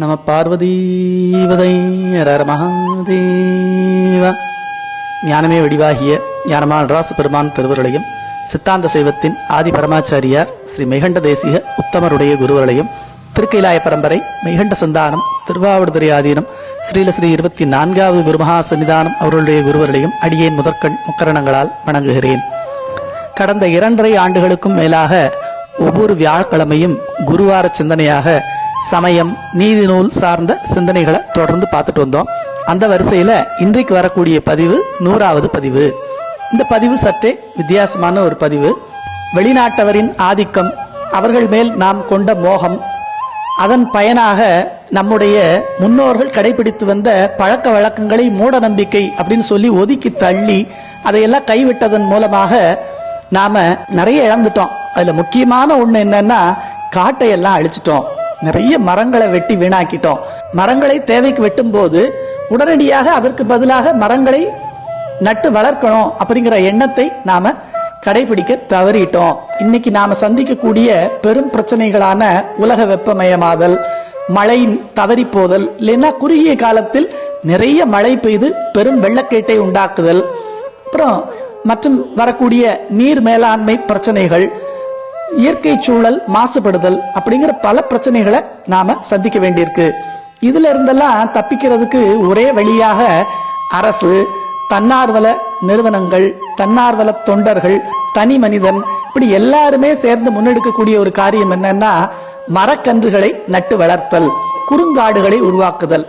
நம பார்வதீவதை மகாதேவ. ஞானமே வடிவாகிய ஞானமான ராச பெருமான் திருவருளையும் சித்தாந்த சைவத்தின் ஆதி பரமாச்சாரியார் ஸ்ரீ மெகண்ட தேசிக உத்தமருடைய குருவர்களையும் திருக்கைலாய பரம்பரை மெகண்ட சந்தானம் திருவாவடுதுறை ஆதீனம் ஸ்ரீல ஸ்ரீ இருபத்தி நான்காவது குருமகா சன்னிதானம் அவர்களுடைய குருவர்களையும் அடியேன் முதற்கண் முக்கரணங்களால் வணங்குகிறேன். கடந்த இரண்டரை ஆண்டுகளுக்கும் மேலாக ஒவ்வொரு வியாழக்கிழமையும் குருவார சிந்தனையாக சமயம் நீதி நூல் சார்ந்த சிந்தனைகளை தொடர்ந்து பார்த்துட்டு வந்தோம். அந்த வரிசையில் இன்றைக்கு வரக்கூடிய பதிவு நூறாவது பதிவு. இந்த பதிவு சற்றே வித்தியாசமான ஒரு பதிவு. வெளிநாட்டவரின் ஆதிக்கம் அவர்கள் மேல் நாம் கொண்ட மோகம். அதன் பயனாக நம்முடைய முன்னோர்கள் கடைபிடித்து வந்த பழக்க வழக்கங்களை மூட நம்பிக்கை அப்படின்னு சொல்லி ஒதுக்கி தள்ளி அதையெல்லாம் கைவிட்டதன் மூலமாக நாம நிறைய இழந்துட்டோம். அதுல முக்கியமான ஒண்ணு என்னன்னா காட்டை எல்லாம் அழிச்சிட்டோம். நிறைய மரங்களை வெட்டி வீணாக்கிட்டோம். மரங்களை தேவைக்கு வெட்டும் போது உடனடியாக அதற்கு பதிலாக மரங்களை நட்டு வளர்க்கணும் அப்படிங்கிற எண்ணத்தை நாம கடைபிடிக்க தவறிட்டோம். இன்னைக்கு நாம சந்திக்கக்கூடிய பெரும் பிரச்சனைகளான உலக வெப்பமயமாதல் மழை தவறி போதல் இல்லைன்னா குறுகிய காலத்தில் நிறைய மழை பெய்து பெரும் வெள்ளக்கேட்டை உண்டாக்குதல் அப்புறம் மற்றும் வரக்கூடிய நீர் மேலாண்மை பிரச்சனைகள் இயற்கை சூழல் மாசுபடுதல் அப்படிங்கிற பல பிரச்சனைகளை நாம சந்திக்க வேண்டியிருக்கு. இதுல இருந்தெல்லாம் தப்பிக்கிறதுக்கு ஒரே வழியாக அரசு தன்னார்வல நிறுவனங்கள் தன்னார்வல தொண்டர்கள் தனி மனிதன் இப்படி எல்லாருமே சேர்ந்து முன்னெடுக்கக்கூடிய ஒரு காரியம் என்னன்னா மரக்கன்றுகளை நட்டு வளர்த்தல் குறுங்காடுகளை உருவாக்குதல்.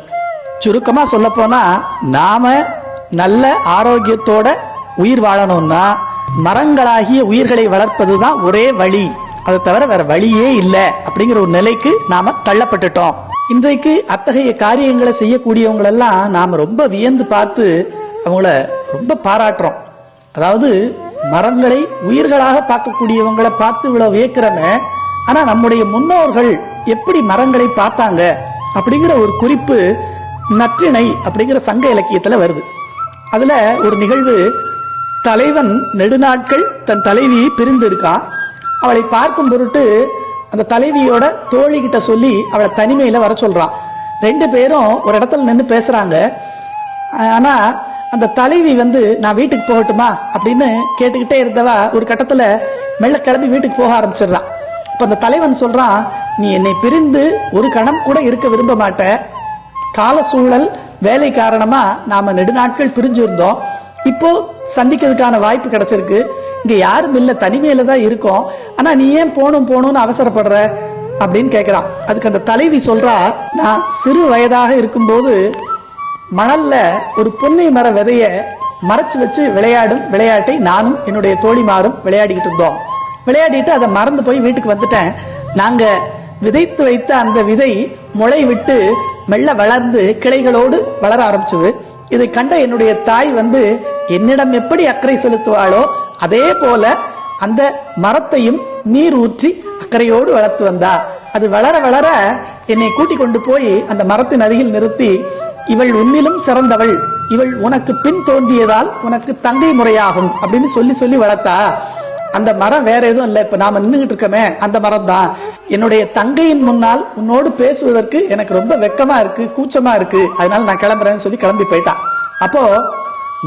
சுருக்கமா சொல்ல போனா நாம நல்ல ஆரோக்கியத்தோட உயிர் வாழணும்னா மரங்களாகிய உயிர்களை வளர்ப்பதுதான் ஒரே வழி. அதை தவிர வேற வழியே இல்லை அப்படிங்கிற ஒரு நிலைக்கு நாம தள்ளப்பட்டுட்டோம். இன்றைக்கு அத்தகைய காரியங்களை செய்யக்கூடியவங்களெல்லாம் நாம ரொம்ப வியந்து பார்த்து அவங்கள ரொம்ப பாராட்டுறோம். அதாவது மரங்களை உயிர்களாக பார்க்கக்கூடியவங்களை பார்த்து இவ்வளவு வியக்கிறோமே ஆனா நம்முடைய முன்னோர்கள் எப்படி மரங்களை பார்த்தாங்க அப்படிங்கிற ஒரு குறிப்பு நற்றிணை அப்படிங்கிற சங்க இலக்கியத்துல வருது. அதுல ஒரு நிகழ்வு தலைவன் நெடுநாட்கள் தன் தலைவியை பிரிந்து இருக்கான் அவளை பார்க்கும் பொருட்டு அந்த தலைவியோட தோழி கிட்ட சொல்லி அவளை தனிமையில வர சொல்றான் ரெண்டு பேரும் ஒரு இடத்துல நின்று பேசுறாங்க. ஆனா அந்த தலைவி வந்து நான் வீட்டுக்கு போகட்டுமா? அப்படின்னு கேட்டுக்கிட்டே இருந்தவா ஒரு கட்டத்துல மெல்ல கிளம்பி வீட்டுக்கு போக ஆரம்பிச்சிடுறான் இப்ப அந்த தலைவன் சொல்றான் நீ என்னை பிரிந்து ஒரு கணம் கூட இருக்க விரும்ப மாட்ட. கால சூழல் வேலை காரணமா நாம நெடுநாட்கள் பிரிஞ்சு இருந்தோம் இப்போ சந்திக்கிறதுக்கான வாய்ப்பு கிடைச்சிருக்கு. இங்க யாரும் இல்ல தனிமையில தான் இருக்கோம். ஆனா நீ ஏன் போகணும் போகணும்னு அவசரப்படுற? அப்படின்னு கேட்கிறான் அதுக்கு அந்த தலைவி சொல்றா நான் சிறு வயதாக இருக்கும்போது மணல்ல ஒரு பொன்னை மர விதைய மறைச்சு வச்சு விளையாடும் விளையாட்டை நானும் என்னுடைய தோழிமாரும் விளையாடிக்கிட்டு இருந்தோம். விளையாடிட்டு அதை மறந்து போய் வீட்டுக்கு வந்துட்டேன். நாங்க விதைத்து வைத்த அந்த விதை முளை விட்டு மெல்ல வளர்ந்து கிளைகளோடு வளர ஆரம்பிச்சது. இதை கண்ட என்னுடைய தாய் வந்து என்னிடம் எப்படி அக்கறை செலுத்துவாளோ அதே போல அந்த மரத்தையும் நீர் ஊற்றி அக்கறையோடு வளர்த்து வந்தா. அது வளர வளர என்னை கூட்டி கொண்டு போய் அந்த மரத்தின் அருகில் நிறுத்தி இவள் உன்னிலும் சிறந்தவள். இவள் உனக்கு பின் தோன்றியதால் உனக்கு தங்கை முறையாகும். அப்படின்னு சொல்லி சொல்லி வளர்த்தா. அந்த மரம் வேற எதுவும் இல்லை. இப்ப நாம நின்றுகிட்டு இருக்கோமே அந்த மரம் தான் என்னுடைய தங்கையின் முன்னால் உன்னோடு பேசுவதற்கு எனக்கு ரொம்ப வெக்கமா இருக்கு கூச்சமா இருக்கு. அதனால நான் கிளம்புறேன்னு சொல்லி கிளம்பி போயிட்டான் அப்போ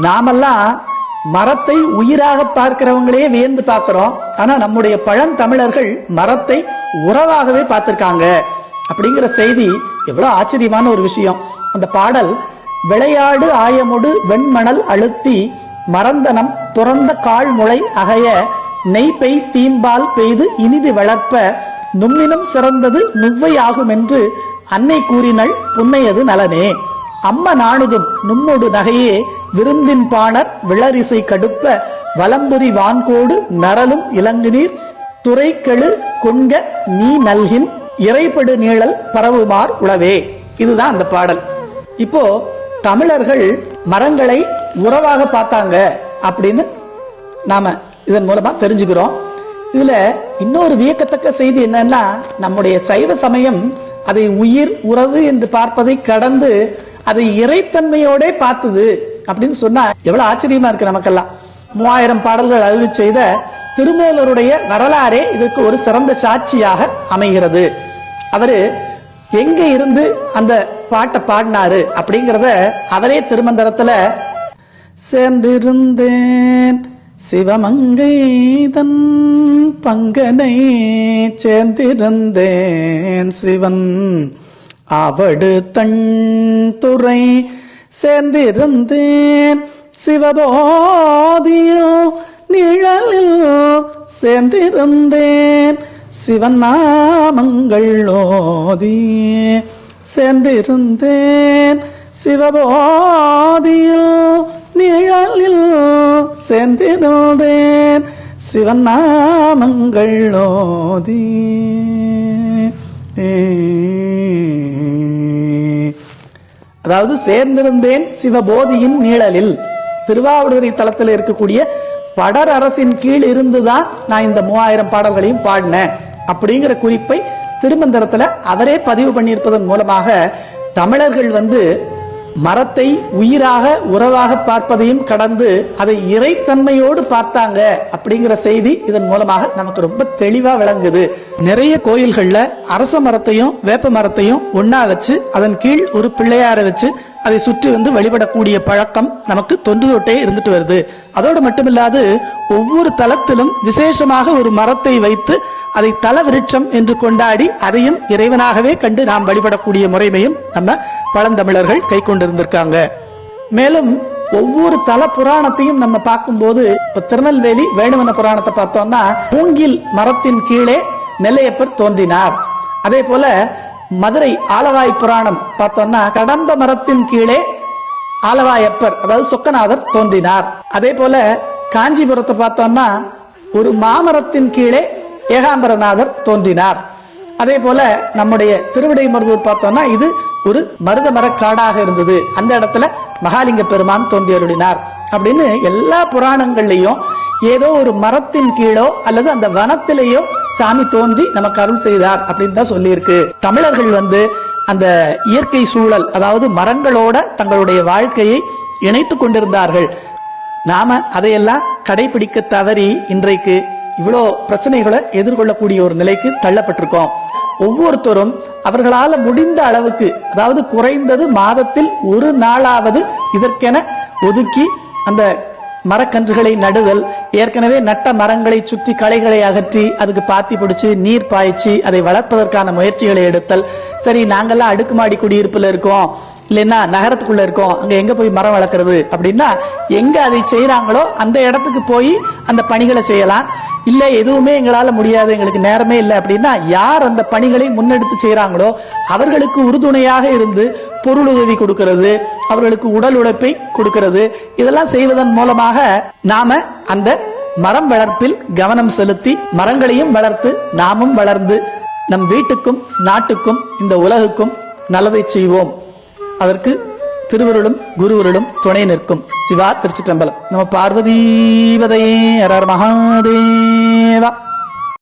நாமெல்லாம் மரத்தை உயிராக பார்க்கிறவங்களே வியந்து பார்க்கிறோம். ஆனா நம்முடைய பழந்தமிழர்கள் மரத்தை உறவாகவே பார்த்திருக்காங்க. அப்படிங்கிற செய்தி எவ்வளவு ஆச்சரியமான ஒரு விஷயம். அந்த பாடல் விளையாடு ஆயமுடு வெண்மணல் அழுத்தி மரந்தனம் துறந்த கால் முளை அகைய நெய் பெய் தீம்பால் பெய்து இனிது வளர்ப்ப நும்மினும் சிறந்தது நுவ்வை ஆகும் என்று அன்னை கூறினள் புன்னையது நலனே. அம்ம நாணுதும் நும்மொடு நகையே விருந்தின் பாணர் விளரிசை கடுப்ப வலம்புரி வான்கோடு நரலும் இலங்குநீர் துறைக்கெழு கொண்க நீ நல்கின் இறைப்படு நீழல் பரவுமார் உளவே. இதுதான் அந்த பாடல். இப்போ தமிழர்கள் மரங்களை உறவாக பார்த்தாங்க அப்படின்னு நாம இதன் மூலமா தெரிஞ்சுக்கிறோம். இதுல இன்னொரு வியக்கத்தக்க செய்தி என்னன்னா நம்முடைய சைவ சமயம் அதை உயிர் உறவு என்று பார்ப்பதை கடந்து அதை இறைத்தன்மையோட பார்த்தது. அப்படின்னு சொன்னா எவ்வளவு ஆச்சரியமா இருக்கு நமக்கெல்லாம். மூவாயிரம் பாடல்கள் அருளி செய்த திருமூலருடைய வரலாறே இதற்கு ஒரு சிறந்த சாட்சியாக அமைகிறது. அவரு எங்க இருந்து அந்த பாட்டை பாடினாரு அப்படிங்கறத அவரே திருமந்திரத்துல சேர்ந்திருந்தேன். சிவமங்கை தன் பங்கனை சேர்ந்திருந்தேன். சிவன் அவடு தன் துறை சேர்ந்திருந்தேன். சிவபோதியோ நிழலில் சேர்ந்திருந்தேன். சிவன் நாமங்கள் ஓதி சேர்ந்திருந்தேன். சிவபோதியில் நிழலில் சேர்ந்திருந்தேன். சிவன் நாமங்கள் ஓதி. அதாவது சேர்ந்திருந்தேன் சிவபோதியின் நிழலில். திருவாவடுதுறை தளத்தில் இருக்கக்கூடிய படர் அரசின் கீழ் இருந்துதான் நான் இந்த மூவாயிரம் பாடல்களையும் பாடினேன். அப்படிங்கிற குறிப்பை திருமந்திரத்துல அவரே பதிவு பண்ணியிருப்பதன் மூலமாக தமிழர்கள் வந்து மரத்தை உயிராக உறவாக பார்ப்பதையும் கடந்து அதை இறைத்தன்மையோடு பார்த்தாங்க அப்படிங்கிற செய்தி இதன் மூலமாக நமக்கு ரொம்ப தெளிவா விளங்குது. நிறைய கோயில்கள்ல அரச மரத்தையும் வேப்ப மரத்தையும் ஒன்னா வச்சு அதன் கீழ் ஒரு பிள்ளையார வச்சு அதை சுற்றி வந்து வழிபடக்கூடிய பழக்கம் நமக்கு தொன்று தொட்டே இருந்துட்டு வருது. அதோடு மட்டுமில்லாது ஒவ்வொரு தலத்திலும் விசேஷமாக ஒரு மரத்தை வைத்து அதை தல விருட்சம் என்று கொண்டாடி அதையும் இறைவனாகவே கண்டு நாம் வழிபடக்கூடிய முறைமையும் நம்ம பழந்தமிழர்கள் கை கொண்டிருந்திருக்காங்க. மேலும் ஒவ்வொரு தல புராணத்தையும் நம்ம பார்க்கும்போது இப்ப திருநெல்வேலி வேணுவன புராணத்தை பார்த்தோம்னா மூங்கில் மரத்தின் கீழே நெல்லையப்பர் தோன்றினார். அதே போல மதுரை ஆலவாய் புராணம் பார்த்தோம்னா கடம்ப மரத்தின் கீழே ஆலவாயப்பர் அதாவது சொக்கநாதர் தோன்றினார். அதே போல காஞ்சிபுரத்தை பார்த்தோம்னா ஒரு மாமரத்தின் கீழே ஏகாம்பரநாதர் தோன்றினார். அதே போல நம்முடைய திருவிடைமருதூர் பார்த்தோம்னா இது ஒரு மருத மரக்காடாக இருந்தது. அந்த இடத்துல மகாலிங்க பெருமான் தோன்றி அருளினார் அப்படின்னு எல்லா புராணங்கள்லயும் ஏதோ ஒரு மரத்தின் கீழோ அல்லது அந்த வனத்திலேயோ சாமி தோன்றி நமக்கு அருள் செய்தார் அப்படின்னு தான் சொல்லியிருக்கு. தமிழர்கள் வந்து அந்த இயற்கை சூழல் அதாவது மரங்களோட தங்களுடைய வாழ்க்கையை இணைத்து கொண்டிருந்தார்கள். நாம அதையெல்லாம் கடைபிடிக்க தவறி இன்றைக்கு இவ்வளோ பிரச்சனைகளை எதிர்கொள்ளக்கூடிய ஒரு நிலைக்கு தள்ளப்பட்டிருக்கோம். ஒவ்வொருத்தரும் அவர்களால் முடிந்த அளவுக்கு அதாவது குறைந்தது மாதத்தில் ஒரு நாளாவது இதற்கென ஒதுக்கி அந்த மரக்கன்றுகளை நடுதல் ஏற்கனவே நட்ட மரங்களை சுற்றி களைகளை அகற்றி அதுக்கு பாத்தி பிடிச்சி நீர் பாய்ச்சி அதை வளர்ப்பதற்கான முயற்சிகளை எடுத்தல். சரி நாங்கெல்லாம் அடுக்குமாடி குடியிருப்புல இருக்கோம். இல்லைன்னா நகரத்துக்குள்ள இருக்கோம். அங்க எங்க போய் மரம் வளர்க்கறது? அப்படின்னா எங்க அதை செய்யறாங்களோ அந்த இடத்துக்கு போய் அந்த பணிகளை செய்யலாம். இல்ல எதுவுமே எங்களால முடியாது எங்களுக்கு நேரமே இல்லை அப்படின்னா யார் அந்த பணிகளை முன்னெடுத்து செய்யறாங்களோ அவர்களுக்கு உறுதுணையாக இருந்து பொருள் உதவி கொடுக்கிறது அவர்களுக்கு உடல் உழைப்பை கொடுக்கிறது இதெல்லாம் செய்வதன் மூலமாக நாம அந்த மரம் வளர்ப்பில் கவனம் செலுத்தி மரங்களையும் வளர்த்து நாமும் வளர்ந்து நம் வீட்டுக்கும் நாட்டுக்கும் இந்த உலகுக்கும் நல்லதை செய்வோம். அதற்கு திருவருளும் குருவருளும் துணை நிற்கும். சிவா திருச்சிற்றம்பலம். நம்ம பார்வதீபதையே மகாதேவா.